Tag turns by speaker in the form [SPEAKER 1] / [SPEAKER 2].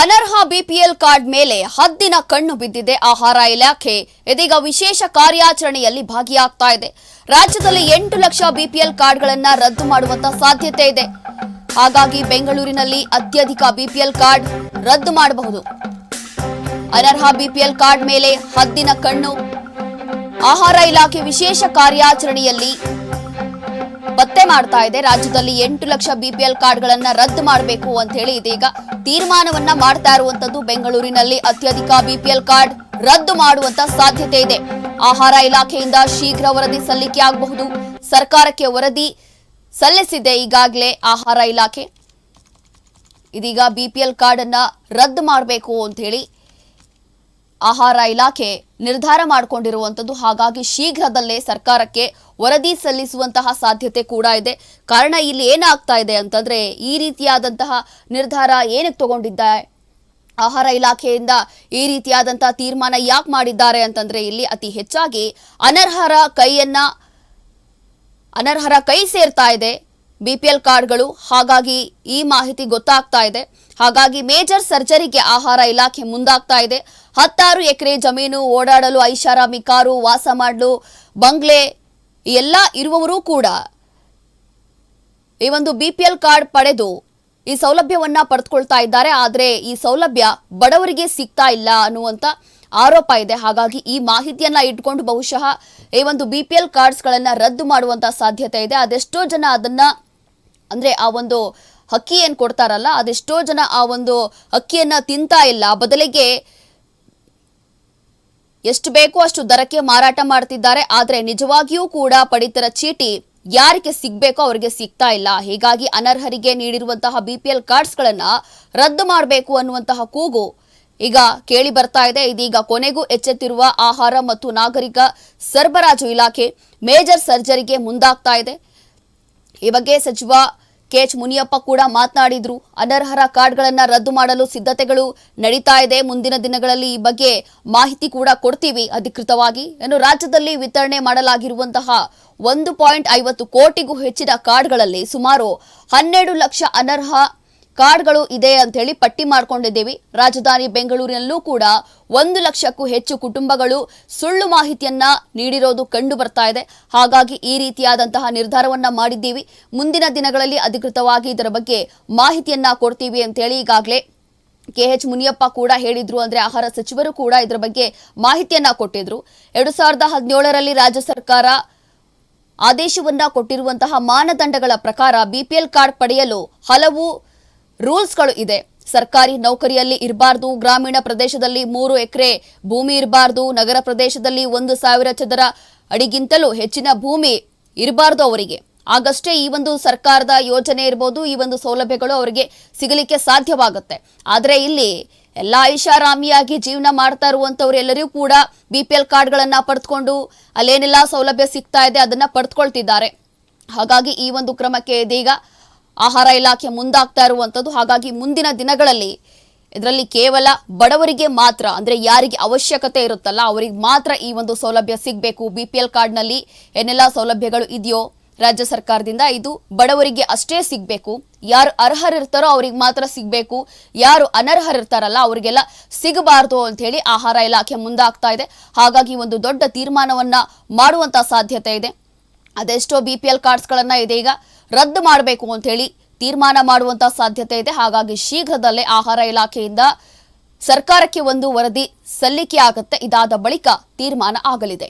[SPEAKER 1] ಅನರ್ಹ BPL card ಮೇಲೆ ಹದ್ದಿನ ಕಣ್ಣು ಬಿದ್ದಿದೆ ಆಹಾರ ಇಲಾಖೆ. ಇದೀಗ ವಿಶೇಷ ಕಾರ್ಯಾಚರಣೆಯಲ್ಲಿ ಭಾಗಿಯಾಗ್ತಾ ಇದೆ. ರಾಜ್ಯದಲ್ಲಿ ಎಂಟು ಲಕ್ಷ ಬಿಪಿಎಲ್ ಕಾರ್ಡ್ಗಳನ್ನ ರದ್ದು ಮಾಡುವಂತ ಸಾಧ್ಯತೆ ಇದೆ. ಹಾಗಾಗಿ ಬೆಂಗಳೂರಿನಲ್ಲಿ ಅತ್ಯಧಿಕ ಬಿಪಿಎಲ್ ಕಾರ್ಡ್ ರದ್ದು ಮಾಡಬಹುದು. ಅನರ್ಹ ಬಿಪಿಎಲ್ ಕಾರ್ಡ್ ಮೇಲೆ ಹದ್ದಿನ ಕಣ್ಣು. ಆಹಾರ ಇಲಾಖೆ ವಿಶೇಷ ಕಾರ್ಯಾಚರಣೆಯಲ್ಲಿ ಪತ್ತೆ ಮಾಡ್ತಾ ಇದೆ. ರಾಜ್ಯದಲ್ಲಿ ಎಂಟು ಲಕ್ಷ ಬಿಪಿಎಲ್ ಕಾರ್ಡ್ಗಳನ್ನ ರದ್ದು ಮಾಡಬೇಕು ಅಂತ ಹೇಳಿ ಇದೀಗ ತೀರ್ಮಾನವನ್ನ ಮಾಡ್ತಾ ಇರುವಂತದ್ದು ಬೆಂಗಳೂರಿನಲ್ಲಿ ಅತ್ಯಧಿಕ ಬಿಪಿಎಲ್ ಕಾರ್ಡ್ ರದ್ದು ಮಾಡುವಂತ ಸಾಧ್ಯತೆ ಇದೆ. ಆಹಾರ ಇಲಾಖೆಯಿಂದ ಶೀಘ್ರ ವರದಿ ಸಲ್ಲಿಕೆ ಆಗಬಹುದು. ಸರ್ಕಾರಕ್ಕೆ ವರದಿ ಸಲ್ಲಿಸಿದೆ ಈಗಾಗಲೇ ಆಹಾರ ಇಲಾಖೆ. ಇದೀಗ ಬಿಪಿಎಲ್ ಕಾರ್ಡ್ ಅನ್ನ ರದ್ದು ಮಾಡಬೇಕು ಅಂತ ಹೇಳಿ ಆಹಾರ ಇಲಾಖೆ ನಿರ್ಧಾರ ಮಾಡಿಕೊಂಡಿರುವಂಥದ್ದು ಹಾಗಾಗಿ ಶೀಘ್ರದಲ್ಲೇ ಸರ್ಕಾರಕ್ಕೆ ವರದಿ ಸಲ್ಲಿಸುವಂತಹ ಸಾಧ್ಯತೆ ಕೂಡ ಇದೆ. ಕಾರಣ ಇಲ್ಲಿ ಏನಾಗ್ತಾ ಇದೆ ಅಂತಂದ್ರೆ ಈ ರೀತಿಯಾದಂತಹ ನಿರ್ಧಾರ ಏನಕ್ಕೆ ತಗೊಂಡಿದ್ದಾರೆ ಆಹಾರ ಇಲಾಖೆಯಿಂದ ಈ ರೀತಿಯಾದಂತಹ ತೀರ್ಮಾನ ಯಾಕೆ ಮಾಡಿದ್ದಾರೆ ಅಂತಂದ್ರೆ ಇಲ್ಲಿ ಅತಿ ಹೆಚ್ಚಾಗಿ ಅನರ್ಹರ ಕೈಯನ್ನ ಅನರ್ಹರ ಕೈ ಸೇರ್ತಾ ಇದೆ. ಬಿಪಿಎಲ್ ಕಾರ್ಡ್ಗಳು. ಹಾಗಾಗಿ ಈ ಮಾಹಿತಿ ಗೊತ್ತಾಗ್ತಾ ಇದೆ. ಹಾಗಾಗಿ ಮೇಜರ್ ಸರ್ಜರಿಗೆ ಆಹಾರ ಇಲಾಖೆ ಮುಂದಾಗ್ತಾ ಇದೆ. ಹತ್ತಾರು ಎಕರೆ ಜಮೀನು ಓಡಾಡಲು ಐಷಾರಾಮಿ ಕಾರು ವಾಸ ಮಾಡಲು ಬಂಗ್ಲೆ ಎಲ್ಲ ಇರುವವರು ಕೂಡ ಈ ಒಂದು ಬಿಪಿಎಲ್ ಕಾರ್ಡ್ ಪಡೆದು ಈ ಸೌಲಭ್ಯವನ್ನ ಪಡೆದುಕೊಳ್ತಾ ಇದ್ದಾರೆ. ಆದರೆ ಈ ಸೌಲಭ್ಯ ಬಡವರಿಗೆ ಸಿಗ್ತಾ ಇಲ್ಲ ಅನ್ನುವಂತ ಆರೋಪ ಇದೆ. ಹಾಗಾಗಿ ಈ ಮಾಹಿತಿಯನ್ನ ಇಟ್ಕೊಂಡು ಬಹುಶಃ ಈ ಒಂದು ಬಿಪಿಎಲ್ ಕಾರ್ಡ್ಸ್ಗಳನ್ನ ರದ್ದು ಮಾಡುವಂತ ಸಾಧ್ಯತೆ ಇದೆ. ಅದೆಷ್ಟೋ ಜನ ಅದನ್ನ ಅಂದ್ರೆ ಆ ಒಂದು ಅಕ್ಕಿ ಏನು ಕೊಡ್ತಾರಲ್ಲ, ಅದೆಷ್ಟೋ ಜನ ಆ ಒಂದು ಅಕ್ಕಿಯನ್ನ ತಿಂತಾ ಇಲ್ಲ. ಬದಲಿಗೆ ಎಷ್ಟು ಬೇಕೋ ಅಷ್ಟು ದರಕ್ಕೆ ಮಾರಾಟ ಮಾಡ್ತಿದ್ದಾರೆ. ಆದರೆ ನಿಜವಾಗಿಯೂ ಕೂಡ ಪಡಿತರ ಚೀಟಿ ಯಾರಿಗೆ ಸಿಗ್ಬೇಕೋ ಅವರಿಗೆ ಸಿಗ್ತಾ ಇಲ್ಲ. ಹೀಗಾಗಿ ಅನರ್ಹರಿಗೆ ನೀಡಿರುವಂತಹ ಬಿ ಪಿ ಎಲ್ ಕಾರ್ಡ್ಸ್ಗಳನ್ನ ರದ್ದು ಮಾಡಬೇಕು ಅನ್ನುವಂತಹ ಕೂಗು ಈಗ ಕೇಳಿ ಬರ್ತಾ ಇದೆ. ಇದೀಗ ಕೊನೆಗೂ ಎಚ್ಚೆತ್ತಿರುವ ಆಹಾರ ಮತ್ತು ನಾಗರಿಕ ಸರಬರಾಜು ಇಲಾಖೆ ಮೇಜರ್ ಸರ್ಜರಿಗೆ ಮುಂದಾಗ್ತಾ ಇದೆ. ಈ ಬಗ್ಗೆ ಸಚಿವ ಕೆಚ್ ಮುನಿಯಪ್ಪ ಕೂಡ ಮಾತನಾಡಿದ್ರು. ಅನರ್ಹರ ಕಾರ್ಡ್ಗಳನ್ನು ರದ್ದು ಮಾಡಲು ಸಿದ್ಧತೆಗಳು ನಡೀತಾ ಇದೆ. ಮುಂದಿನ ದಿನಗಳಲ್ಲಿ ಈ ಬಗ್ಗೆ ಮಾಹಿತಿ ಕೂಡ ಕೊಡ್ತೀವಿ ಅಧಿಕೃತವಾಗಿ. ಇನ್ನು ರಾಜ್ಯದಲ್ಲಿ ವಿತರಣೆ ಮಾಡಲಾಗಿರುವಂತಹ ಒಂದು ಪಾಯಿಂಟ್ ಐವತ್ತು ಕೋಟಿಗೂ ಹೆಚ್ಚಿನ ಕಾರ್ಡ್ಗಳಲ್ಲಿ ಸುಮಾರು ಹನ್ನೆರಡು ಲಕ್ಷ ಅನರ್ಹ ಕಾರ್ಡ್ಗಳು ಇದೆ ಅಂತ ಹೇಳಿ ಪಟ್ಟಿ ಮಾಡ್ಕೊಂಡಿದ್ದೀವಿ. ರಾಜಧಾನಿ ಬೆಂಗಳೂರಿನಲ್ಲೂ ಕೂಡ ಒಂದು ಲಕ್ಷಕ್ಕೂ ಹೆಚ್ಚು ಕುಟುಂಬಗಳು ಸುಳ್ಳು ಮಾಹಿತಿಯನ್ನ ನೀಡಿರೋದು ಕಂಡು ಬರ್ತಾ ಇದೆ. ಹಾಗಾಗಿ ಈ ರೀತಿಯಾದಂತಹ ನಿರ್ಧಾರವನ್ನ ಮಾಡಿದ್ದೀವಿ. ಮುಂದಿನ ದಿನಗಳಲ್ಲಿ ಅಧಿಕೃತವಾಗಿ ಇದರ ಬಗ್ಗೆ ಮಾಹಿತಿಯನ್ನ ಕೊಡ್ತೀವಿ ಅಂತ ಹೇಳಿ ಈಗಾಗಲೇ ಕೆ ಎಚ್ ಮುನಿಯಪ್ಪ ಕೂಡ ಹೇಳಿದ್ರು. ಅಂದ್ರೆ ಆಹಾರ ಸಚಿವರು ಕೂಡ ಇದರ ಬಗ್ಗೆ ಮಾಹಿತಿಯನ್ನ ಕೊಟ್ಟಿದ್ರು. ಎರಡು ಸಾವಿರದ ಹದಿನೇಳರಲ್ಲಿ ರಾಜ್ಯ ಸರ್ಕಾರ ಆದೇಶವನ್ನ ಕೊಟ್ಟಿರುವಂತಹ ಮಾನದಂಡಗಳ ಪ್ರಕಾರ ಬಿಪಿಎಲ್ ಕಾರ್ಡ್ ಪಡೆಯಲು ಹಲವು ರೂಲ್ಸ್ಗಳು ಇದೆ. ಸರ್ಕಾರಿ ನೌಕರಿಯಲ್ಲಿ ಇರಬಾರ್ದು, ಗ್ರಾಮೀಣ ಪ್ರದೇಶದಲ್ಲಿ ಮೂರು ಎಕರೆ ಭೂಮಿ ಇರಬಾರ್ದು, ನಗರ ಪ್ರದೇಶದಲ್ಲಿ ಒಂದು ಸಾವಿರ ಚದರ ಅಡಿಗಿಂತಲೂ ಹೆಚ್ಚಿನ ಭೂಮಿ ಇರಬಾರ್ದು ಅವರಿಗೆ. ಆಗಷ್ಟೇ ಈ ಒಂದು ಸರ್ಕಾರದ ಯೋಜನೆ ಇರ್ಬೋದು, ಈ ಒಂದು ಸೌಲಭ್ಯಗಳು ಅವರಿಗೆ ಸಿಗಲಿಕ್ಕೆ ಸಾಧ್ಯವಾಗುತ್ತೆ. ಆದರೆ ಇಲ್ಲಿ ಎಲ್ಲ ಐಷಾರಾಮಿಯಾಗಿ ಜೀವನ ಮಾಡ್ತಾ ಇರುವಂಥವ್ರು ಎಲ್ಲರಿಗೂ ಕೂಡ ಬಿ ಪಿ ಎಲ್ ಕಾರ್ಡ್ಗಳನ್ನು ಪಡೆದುಕೊಂಡು ಅಲ್ಲೇನೆಲ್ಲ ಸೌಲಭ್ಯ ಸಿಗ್ತಾ ಇದೆ, ಅದನ್ನ ಪಡೆದುಕೊಳ್ತಿದ್ದಾರೆ ಹಾಗಾಗಿ ಈ ಒಂದು ಕ್ರಮಕ್ಕೆ ಇದೀಗ ಆಹಾರ ಇಲಾಖೆ ಮುಂದಾಗ್ತಾ ಇರುವಂತದ್ದು. ಹಾಗಾಗಿ ಮುಂದಿನ ದಿನಗಳಲ್ಲಿ ಇದರಲ್ಲಿ ಕೇವಲ ಬಡವರಿಗೆ ಮಾತ್ರ, ಅಂದ್ರೆ ಯಾರಿಗೆ ಅವಶ್ಯಕತೆ ಇರುತ್ತಲ್ಲ, ಅವರಿಗೆ ಮಾತ್ರ ಈ ಒಂದು ಸೌಲಭ್ಯ ಸಿಗಬೇಕು. ಬಿ ಪಿ ಎಲ್ ಕಾರ್ಡ್ನಲ್ಲಿ ಏನೆಲ್ಲ ಸೌಲಭ್ಯಗಳು ಇದೆಯೋ ರಾಜ್ಯ ಸರ್ಕಾರದಿಂದ ಇದು ಬಡವರಿಗೆ ಅಷ್ಟೇ ಸಿಗಬೇಕು. ಯಾರು ಅರ್ಹರಿರ್ತಾರೋ ಅವ್ರಿಗೆ ಮಾತ್ರ ಸಿಗಬೇಕು. ಯಾರು ಅನರ್ಹರಿರ್ತಾರಲ್ಲ, ಅವರಿಗೆಲ್ಲ ಸಿಗಬಾರ್ದು ಅಂತ ಹೇಳಿ ಆಹಾರ ಇಲಾಖೆ ಮುಂದಾಗ್ತಾ ಇದೆ. ಹಾಗಾಗಿ ಒಂದು ದೊಡ್ಡ ತೀರ್ಮಾನವನ್ನು ಮಾಡುವಂತ ಸಾಧ್ಯತೆ ಇದೆ. ಅದೆಷ್ಟೋ ಬಿ ಪಿ ಎಲ್ ಇದೆ ಇದೀಗ ರದ್ದು ಮಾಡಬೇಕು ಅಂತ ಹೇಳಿ ತೀರ್ಮಾನ ಮಾಡುವಂತ ಸಾಧ್ಯತೆ ಇದೆ. ಹಾಗಾಗಿ ಶೀಘ್ರದಲ್ಲೇ ಆಹಾರ ಇಲಾಖೆಯಿಂದ ಸರ್ಕಾರಕ್ಕೆ ಒಂದು ವರದಿ ಸಲ್ಲಿಕೆ ಆಗುತ್ತೆ ಇದಾದ ಬಳಿಕ ತೀರ್ಮಾನ ಆಗಲಿದೆ.